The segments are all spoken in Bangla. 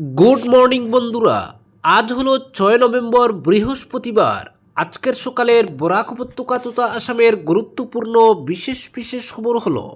গুড মর্নিং বন্ধুরা। আজ হলো ছয় নভেম্বর, বৃহস্পতিবার। আজকের সকালের বরাক উপত্যকা তথা আসামের গুরুত্বপূর্ণ বিশেষ বিশেষ খবর হলো,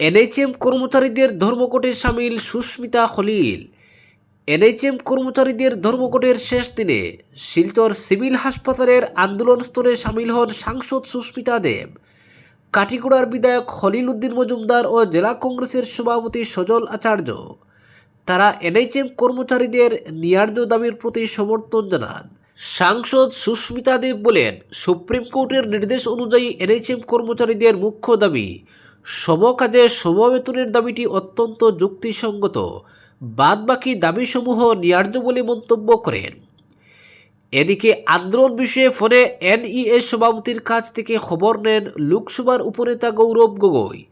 এনএইচএম কর্মচারীদের ধর্মঘটে সামিল সুস্মিতা খলিল। এনএইচএম কর্মচারীদের ধর্মঘটের শেষ দিনে শিলচর সিভিল হাসপাতালের আন্দোলন স্তরে সামিল হন সাংসদ সুস্মিতা দেব। কাটিগড়ার বিধায়ক খলিল উদ্দিন মজুমদার ও জেলা কংগ্রেসের সভাপতি সজল আচার্য। তারা এনএইচএম কর্মচারীদের ন্যায্য দাবির প্রতি সমর্থন জানান। সাংসদ সুস্মিতা দেব বলেন, সুপ্রিম কোর্টের নির্দেশ অনুযায়ী এনএইচএম কর্মচারীদের মুখ্য দাবি, সমকাজে সমবেতনের দাবিটি অত্যন্ত যুক্তিসঙ্গত বাদ বাদবাকি দাবিসমূহ ন্যায্য বলে মন্তব্য করেন। এদিকে আন্দোলন বিষয়ে ফোনে এনইএ সভাপতির কাছ থেকে খবর নেন লোকসভার উপনেতা গৌরব গগৈ।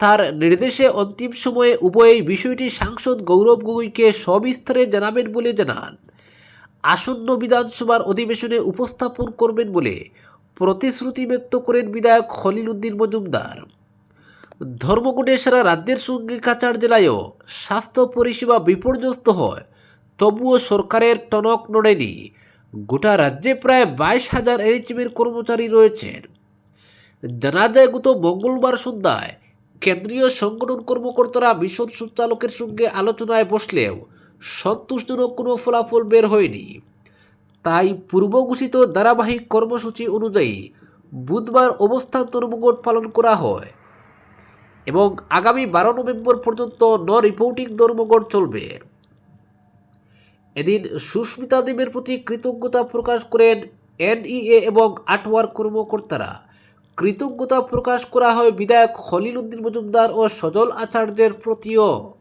তার নির্দেশে অন্তিম সময়ে উভয়ই বিষয়টি সাংসদ গৌরব গগৈকে সবিস্তারে জানাবেন বলে জানান। আসন্ন বিধানসভার অধিবেশনে উপস্থাপন করবেন বলে প্রতিশ্রুতি ব্যক্ত করেন বিধায়ক খলিল উদ্দিন মজুমদার। ধর্মঘটে সারা রাজ্যের সঙ্গে কাছাড় জেলায়ও স্বাস্থ্য পরিষেবা বিপর্যস্ত হয়, তবুও সরকারের টনক নড়েনি। গোটা রাজ্যে প্রায় বাইশ হাজার এইচএমের কর্মচারী রয়েছেন। জানা যায়, গত মঙ্গলবার সন্ধ্যায় কেন্দ্রীয় সংগঠন কর্মকর্তারা মিশন সঞ্চালকের সঙ্গে আলোচনায় বসলেও সন্তোষজনক কোনো ফলাফল বের হয়নি। তাই পূর্ব ঘোষিত ধারাবাহিক কর্মসূচি অনুযায়ী বুধবার অবস্থান ধর্মঘট পালন করা হয় এবং আগামী বারো নভেম্বর পর্যন্ত ন রিপোর্টিং ধর্মঘট চলবে। এদিন সুস্মিতা দেবের প্রতি কৃতজ্ঞতা প্রকাশ করেন এনইএ এবং আটওয়ার কর্মকর্তারা। কৃতজ্ঞতা প্রকাশ করা হয় বিধায়ক খলিল উদ্দিন মজুমদার ও সজল আচার্যের প্রতিও।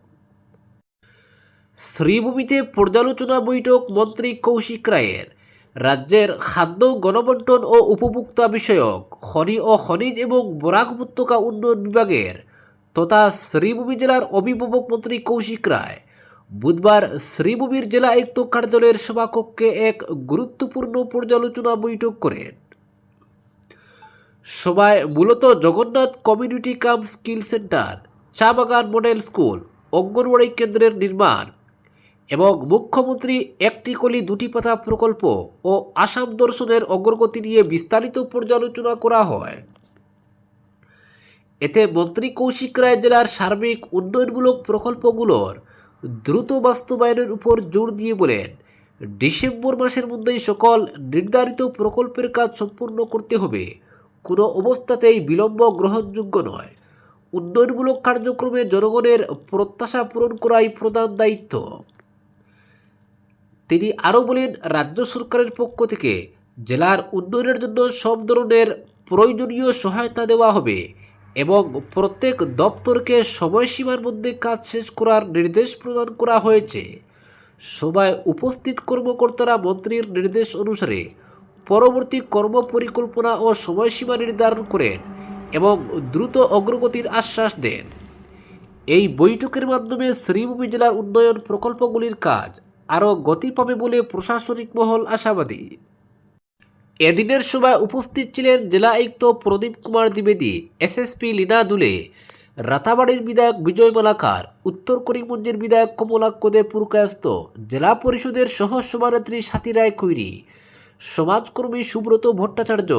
শ্রীভূমিতে পর্যালোচনা বৈঠক মন্ত্রী কৌশিক রায়ের। রাজ্যের খাদ্য, গণবন্টন ও উপভোক্তা বিষয়ক, খনি ও খনিজ এবং বরাক উপত্যকা উন্নয়ন বিভাগের তথা শ্রীভূমি জেলার অভিভাবক মন্ত্রী কৌশিক রায়। বুধবার শ্রীভূমির জেলা আয়ুক্ত কার্যালয়ের সভাকক্ষে এক গুরুত্বপূর্ণ পর্যালোচনা বৈঠক করেন। সভায় মূলত Jagannath community cum skill centre চা বাগান মডেল স্কুল, অঙ্গনওয়াড়ি কেন্দ্রের নির্মাণ এবং মুখ্যমন্ত্রী একটি কলি দুটি পাতা প্রকল্প ও আসাম দর্শনের অগ্রগতি নিয়ে বিস্তারিত পর্যালোচনা করা হয়। এতে মন্ত্রী কৌশিক রায় জেলার সার্বিক উন্নয়নমূলক প্রকল্পগুলোর দ্রুত বাস্তবায়নের উপর জোর দিয়ে বলেন, ডিসেম্বর মাসের মধ্যেই সকল নির্ধারিত প্রকল্পের কাজ সম্পূর্ণ করতে হবে। কোনো অবস্থাতেই বিলম্ব গ্রহণযোগ্য নয়। উন্নয়নমূলক কার্যক্রমে জনগণের প্রত্যাশা পূরণ করাই প্রধান দায়িত্ব। তিনি আরও বলেন, রাজ্য সরকারের পক্ষ থেকে জেলার উন্নয়নের জন্য সব ধরনের প্রয়োজনীয় সহায়তা দেওয়া হবে এবং প্রত্যেক দপ্তরকে সময়সীমার মধ্যে কাজ শেষ করার নির্দেশ প্রদান করা হয়েছে। সভায় উপস্থিত কর্মকর্তারা মন্ত্রীর নির্দেশ অনুসারে পরবর্তী কর্মপরিকল্পনা ও সময়সীমা নির্ধারণ করেন এবং দ্রুত অগ্রগতির আশ্বাস দেন। এই বৈঠকের মাধ্যমে শ্রীভূমি জেলার উন্নয়ন প্রকল্পগুলির কাজ আরও গতি পাবে বলে প্রশাসনিক মহল আশাবাদী। এদিনের সময় উপস্থিত ছিলেন জেলা আয়ুক্ত প্রদীপ কুমার দ্বিবেদী এসএসপি লীনা দুলে, রাতাবাড়ির বিধায়ক বিজয় মালাকার, উত্তর করিমগঞ্জের বিধায়ক কমলাক্ষ দেব পুরকায়স্ত জেলা পরিষদের সহ সভানেত্রী সাথী রায় খৈরি সমাজকর্মী সুব্রত ভট্টাচার্য,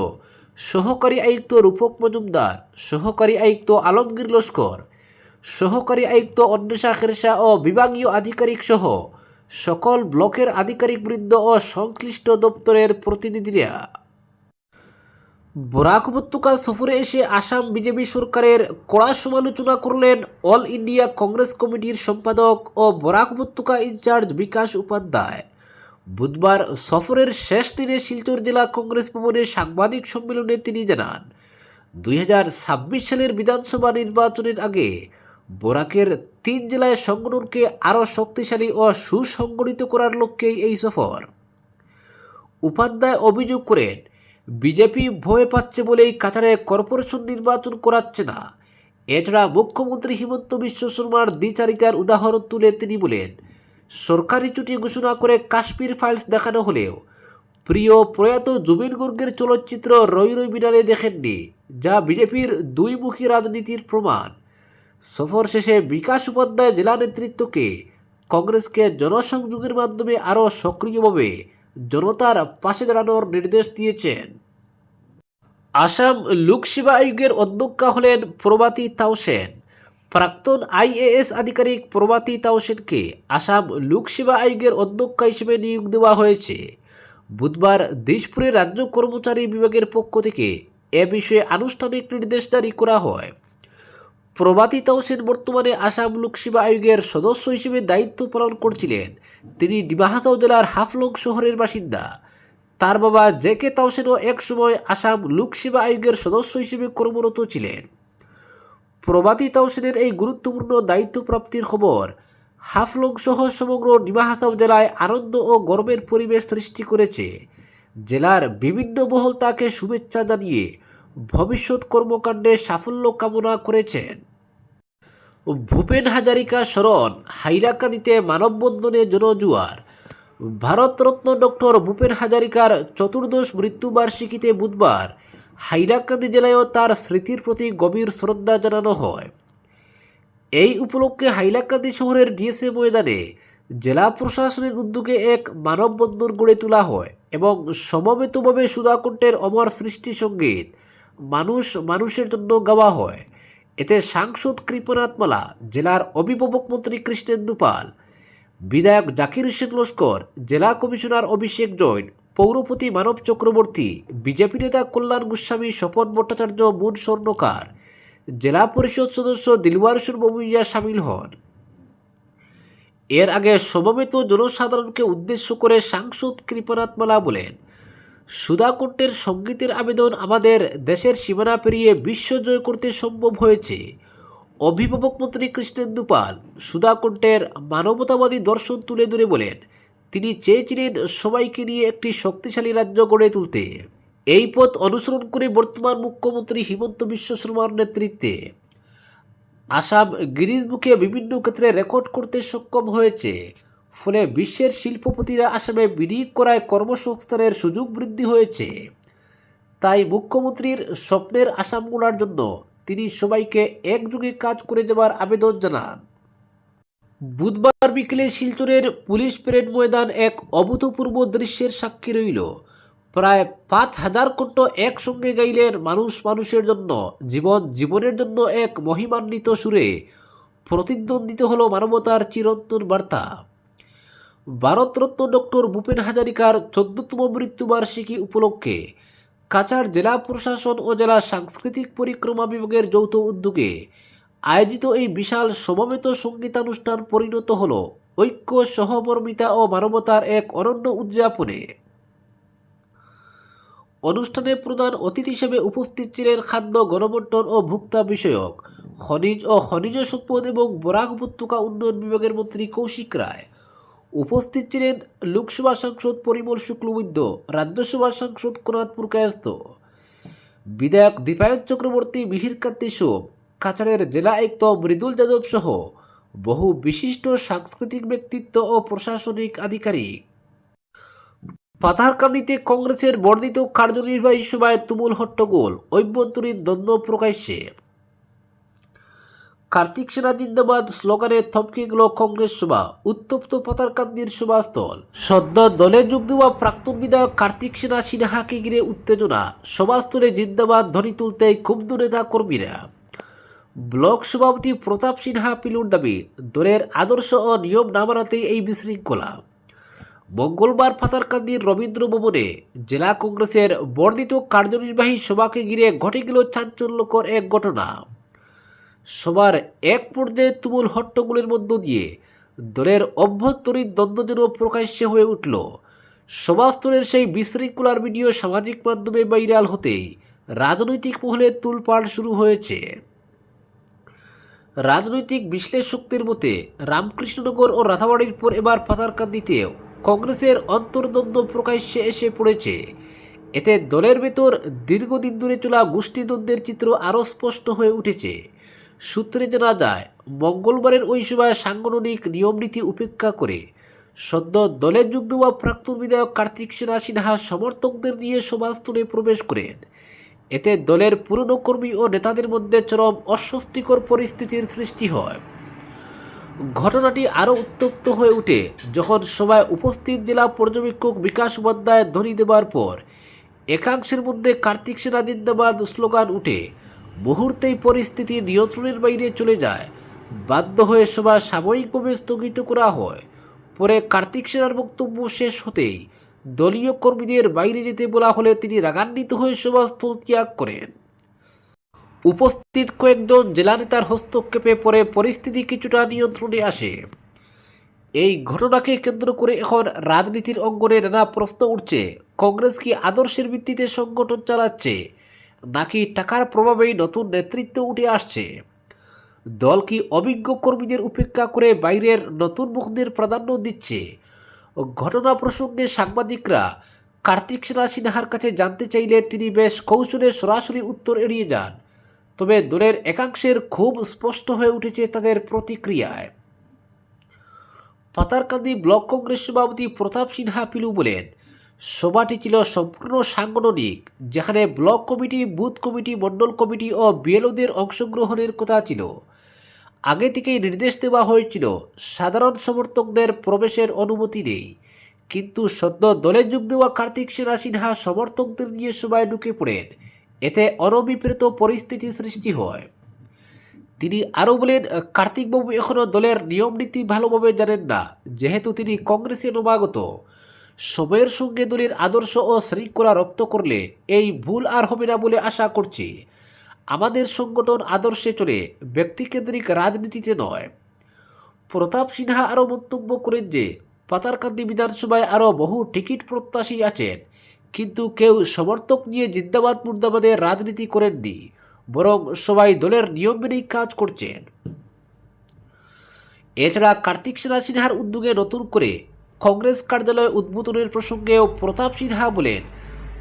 সহকারী আয়ুক্ত রূপক মজুমদার, সহকারী আয়ুক্ত আলমগীর লস্কর, সহকারী আয়ুক্ত অন্বেষা খেরসা ও বিভাগীয় আধিকারিক সহ সকল ব্লকের আধিকারিক বৃন্দ ও সংশ্লিষ্ট দপ্তরের প্রতিনিধিরা। বরাক উপত্যকা সফরে এসে আসাম বিজেপি সরকারের কড়া সমালোচনা করলেন অল ইন্ডিয়া কংগ্রেস কমিটির সম্পাদক ও বরাক উপত্যকা ইনচার্জ বিকাশ উপাধ্যায়। বুধবার সফরের শেষ দিনে শিলচর জেলা কংগ্রেস ভবনে সাংবাদিক সম্মেলনে তিনি জানান, দুই হাজার ছাব্বিশ সালের বিধানসভা নির্বাচনের আগে বরাকের তিন জেলায় সংগঠনকে আরও শক্তিশালী ও সুসংগঠিত করার লক্ষ্যেই এই সফর। উপাধ্যায় অভিযোগ করেন, বিজেপি ভয় পাচ্ছে বলেই কাছাড়ে কর্পোরেশন নির্বাচন করাচ্ছে না। এছাড়া মুখ্যমন্ত্রী হিমন্ত বিশ্ব শর্মার দ্বিচারিতার উদাহরণ তুলে তিনি বলেন সরকারি ছুটি ঘোষণা করে কাশ্মীর ফাইলস দেখানো হলেও প্রিয় প্রয়াত জুবিন গর্গের চলচ্চিত্র রই রই বিনালে দেখেননি, যা বিজেপির দুইমুখী রাজনীতির প্রমাণ। সফর শেষে বিকাশ উপাধ্যায় জেলা নেতৃত্বকে কংগ্রেসকে জনসংযোগের মাধ্যমে আরও সক্রিয়ভাবে জনতার পাশে দাঁড়ানোর নির্দেশ দিয়েছেন। আসাম লোকসেবা আয়োগের অধ্যক্ষা হলেন প্রভাতী তাওসেন প্রাক্তন আইএএস আধিকারিক প্রভাতী তাওসেনকে আসাম লোকসেবা আয়োগের অধ্যক্ষ হিসেবে নিয়োগ দেওয়া হয়েছে। বুধবার দিশপুরে রাজ্য কর্মচারী বিভাগের পক্ষ থেকে এ বিষয়ে আনুষ্ঠানিক নির্দেশ জারি করা হয়। প্রভাতী তাওসেন বর্তমানে আসাম লোকসেবা আয়োগের সদস্য হিসেবে দায়িত্ব পালন করছিলেন। তিনি ডিমাহাসাও জেলার হাফলং শহরের বাসিন্দা। তার বাবা জে কে তাওসেনও একসময় আসাম লোকসেবা আয়োগের সদস্য হিসেবে কর্মরত ছিলেন। প্রভাতী তাওসেনের এই গুরুত্বপূর্ণ দায়িত্ব প্রাপ্তির খবর হাফলং সহ সমগ্র নিমাহাসাও জেলায় আনন্দ ও গর্বের পরিবেশ সৃষ্টি করেছে। জেলার বিভিন্ন মহল তাকে শুভেচ্ছা জানিয়ে ভবিষ্যৎ কর্মকাণ্ডে সাফল্য কামনা করেছেন। ভূপেন হাজারিকা স্মরণ হাইলাকান্দিতে মানববন্ধনে জনজুয়ার। ভারতরত্ন ডক্টর ভূপেন হাজারিকার চতুর্দশ মৃত্যুবার্ষিকীতে বুধবার হাইলাকান্দি জেলায়ও তার স্মৃতির প্রতি গভীর শ্রদ্ধা জানানো হয়। এই উপলক্ষে হাইলাকান্দি শহরের ডিএসএ ময়দানে জেলা প্রশাসনের উদ্যোগে এক মানববন্ধন গড়ে তোলা হয় এবং সমবেতভাবে সুধাকণ্ঠের অমর সৃষ্টি সংগীত মানুষ মানুষের জন্য গাওয়া হয়। এতে সাংসদ কৃপনাথ মালা, জেলার অভিভাবক মন্ত্রী কৃষ্ণেন্দু পাল, বিধায়ক জাকির হোসেন লস্কর, জেলা কমিশনার অভিষেক জৈন পৌরপতি মানব চক্রবর্তী, বিজেপি নেতা কল্যাণ গোস্বামী, স্বপন ভট্টাচার্য, মুন স্বর্ণকার, জেলা পরিষদ সদস্য দিলওয়ার হোসেন ববুইয়া সামিল হন। এর আগে সমবেত জনসাধারণকে উদ্দেশ্য করে সাংসদ কৃপনাথ মালা বলেন, সুধাকণ্ঠের সঙ্গীতের আবেদন আমাদের দেশের সীমানা পেরিয়ে বিশ্ব জয় করতে সম্ভব হয়েছে। অভিভাবক মন্ত্রী কৃষ্ণেন্দু পাল মানবতাবাদী দর্শন তুলে ধরে বলেন তিনি চেয়েছিলেন সবাইকে নিয়ে একটি শক্তিশালী রাজ্য গড়ে তুলতে। এই পথ অনুসরণ করে বর্তমান মুখ্যমন্ত্রী হিমন্ত বিশ্ব শর্মার নেতৃত্বে। আসাম গিরিজ বুকে বিভিন্ন ক্ষেত্রে রেকর্ড করতে সক্ষম হয়েছে। ফলে বিশ্বের শিল্পপতিরা আসামে বিনিয়োগ করায় কর্মসংস্থানের সুযোগ বৃদ্ধি হয়েছে। তাই মুখ্যমন্ত্রীর স্বপ্নের আসাম গড়ার জন্য তিনি সবাইকে একযোগে কাজ করে যাওয়ার আবেদন জানান। বুধবার বিকেলে শিলচরের পুলিশ প্যারেড ময়দান এক অভূতপূর্ব দৃশ্যের সাক্ষী রইল। প্রায় পাঁচ হাজার কণ্ঠ একসঙ্গে গাইলেন মানুষ মানুষের জন্য, জীবন জীবনের জন্য এক মহিমান্বিত সুরে। প্রতিদ্বন্দ্বিত হল মানবতার চিরন্তন বার্তা। ভারতরত্ন ডক্টর ভূপেন হাজারিকার চোদ্দতম মৃত্যুবার্ষিকী উপলক্ষে কাছাড় জেলা প্রশাসন ও জেলা সাংস্কৃতিক পরিক্রমা বিভাগের যৌথ উদ্যোগে আয়োজিত এই বিশাল সমবেত সঙ্গীতানুষ্ঠান পরিণত হল ঐক্য, সহমর্মিতা ও মানবতার এক অনন্য উদযাপনে। অনুষ্ঠানে প্রধান অতিথি হিসেবে উপস্থিত ছিলেন খাদ্য, গণবন্টন ও ভোক্তা বিষয়ক খনিজ ও খনিজ সম্পদ এবং বরাক উপত্যকা উন্নয়ন বিভাগের মন্ত্রী কৌশিক রায়। উপস্থিত ছিলেন লোকসভা সাংসদ পরিমল শুক্লবৈদ্য, রাজ্যসভা সাংসদ কোনাথপুর কায়স্থ বিধায়ক দীপায়ন চক্রবর্তী মিহিরকান্তি সোম কাছাড়ের জেলা আয়ুক্ত মৃদুল যাদব সহ বহু বিশিষ্ট সাংস্কৃতিক ব্যক্তিত্ব ও প্রশাসনিক আধিকারিক। পাথারকান্দিতে কংগ্রেসের বর্ধিত কার্যনির্বাহী সভায় তুমুল হট্টগোল, অভ্যন্তরীণ দ্বন্দ্ব প্রকাশ্যে। কার্তিক সেনা জিন্দাবাদ স্লোগানে থমকে গেল কংগ্রেস সভা, উত্তপ্ত পাতারকান্দির সভাস্থল। সদ্য দলে যোগ দেওয়া প্রাক্তন বিধায়ক কার্তিক সেনা সিনহাকে ঘিরে উত্তেজনা, সভাস্থলে জিন্দাবাদ ধ্বনি তুলতে ক্ষুব্ধ নেতা কর্মীরা। ব্লক সভাপতি প্রতাপ সিনহা পিলুর দাবি, দলের আদর্শ ও নিয়ম না মানাতেই এই বিশৃঙ্খলা। মঙ্গলবার ফাতারকান্দির রবীন্দ্র ভবনে জেলা কংগ্রেসের বর্ধিত কার্যনির্বাহী সভাকে ঘিরে ঘটে গেল চাঞ্চল্যকর এক ঘটনা। সবার এক পর্যায়ে তুমুল হট্টগোলের মধ্য দিয়ে দলের অভ্যন্তরীণ দ্বন্দ্ব যেন প্রকাশ্যে হয়ে উঠল। সভাস্থলের সেই বিশৃঙ্খলার ভিডিও সামাজিক মাধ্যমে ভাইরাল হতেই রাজনৈতিক মহলে তুলপাড় শুরু হয়েছে। রাজনৈতিক বিশ্লেষকদের মতে, রামকৃষ্ণনগর ও রাধাবাড়ির পর এবার পাতারকান্দিতেও কংগ্রেসের অন্তর্দ্বন্দ্ব প্রকাশ্যে এসে পড়েছে। এতে দলের ভেতর দীর্ঘদিন ধরে চলা গোষ্ঠীদ্বন্দ্বের চিত্র আরও স্পষ্ট হয়ে উঠেছে। সূত্রে জানা যায়, মঙ্গলবারের ওই সভায় সাংগঠনিক নিয়মনীতি উপেক্ষা করে সদ্য দলে যোগ দেওয়া প্রাক্তন বিধায়ক কার্তিক সেনা সিনহা সমর্থকদের নিয়ে সভাস্থলে প্রবেশ করেন। এতে দলের পুরনো কর্মী ও নেতাদের মধ্যে চরম অস্বস্তিকর পরিস্থিতির সৃষ্টি হয়। ঘটনাটি আরও উত্তপ্ত হয়ে ওঠে যখন সভায় উপস্থিত জেলা পর্যবেক্ষক বিকাশ উপাধ্যায় ধ্বনি দেবার পর একাংশের মধ্যে কার্তিক সেনা জিন্দাবাদ স্লোগান উঠে, মুহূর্তেই পরিস্থিতি নিয়ন্ত্রণের বাইরে চলে যায়। বাধ্য হয়ে সভা সাময়িকভাবে স্থগিত করা হয়। পরে কার্তিক সেনার বক্তব্য শেষ হতেই দলীয় কর্মীদের বাইরে যেতে বলা হলে তিনি রাগান্বিত হয়ে সভাস্থল ত্যাগ করেন। উপস্থিত কয়েকজন জেলা নেতার হস্তক্ষেপে পরে পরিস্থিতি কিছুটা নিয়ন্ত্রণে আসে। এই ঘটনাকে কেন্দ্র করে এখন রাজনীতির অঙ্গনে নানা প্রশ্ন উঠছে। কংগ্রেস কি আদর্শের ভিত্তিতে সংগঠন চালাচ্ছে, নাকি টাকার প্রভাবেই নতুন নেতৃত্ব উঠে আসছে? দল কি অভিজ্ঞ কর্মীদের উপেক্ষা করে বাইরের নতুন মুখদের প্রাধান্য দিচ্ছে ঘটনা প্রসঙ্গে সাংবাদিকরা, কার্তিক সেনা সিনহার কাছে জানতে চাইলে তিনি বেশ কৌশলে সরাসরি উত্তর এড়িয়ে যান। তবে দলের একাংশের খুব স্পষ্ট হয়ে উঠেছে তাদের প্রতিক্রিয়ায়। পাতারকান্দি ব্লক কংগ্রেস সভাপতি প্রতাপ সিনহা পিলু বলেন, সভাটি ছিল সম্পূর্ণ সাংগঠনিক, যেখানে block committee, booth committee, mandal committee ও বিএলওদের অংশগ্রহণের কথা ছিল। আগে থেকেই নির্দেশ দেওয়া হয়েছিল, সাধারণ সমর্থকদের প্রবেশের অনুমতি নেই। কিন্তু সদ্য দলে যোগ দেওয়া কার্তিক সেনা সিনহা সমর্থকদের নিয়ে সবাই ঢুকে পড়েন। এতে অনভিপ্রেত পরিস্থিতি সৃষ্টি হয়। তিনি আরও বলেন, কার্তিকবাবু এখনও দলের নিয়ম নীতি ভালোভাবে জানেন না, যেহেতু তিনি কংগ্রেসে নবাগত। সময়ের সঙ্গে দলের আদর্শ ও শৃঙ্খলা রপ্ত করলে এই ভুল আর হবে না বলে আশা করছি। আমাদের সংগঠন আদর্শে চলে, ব্যক্তিকেন্দ্রিক রাজনীতিতে নয়। প্রতাপ সিনহা আরও মন্তব্য করেন যে, পাতারকান্দি বিধানসভায় আরও বহু টিকিট প্রত্যাশী আছেন, কিন্তু কেউ সমর্থক নিয়ে জিন্দাবাদ মুর্দাবাদের রাজনীতি করেননি, বরং সবাই দলের নিয়ম মেনেই কাজ করছেন। এছাড়া কার্তিক সেনা সিনহার উদ্যোগে নতুন করে কংগ্রেস কার্যালয় উদ্বোধনের প্রসঙ্গেও প্রতাপ সিনহা বলেন,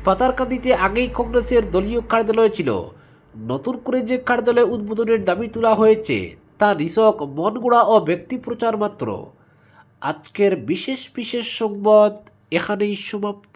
পাতারকান্দিতে আগেই কংগ্রেসের দলীয় কার্যালয় ছিল নতুন করে যে কার্যালয় উদ্বোধনের দাবি তোলা হয়েছে, তা নিছক মনগোড়া ও ব্যক্তি প্রচার মাত্র। আজকের বিশেষ বিশেষ সংবাদ এখানেই সমাপ্ত।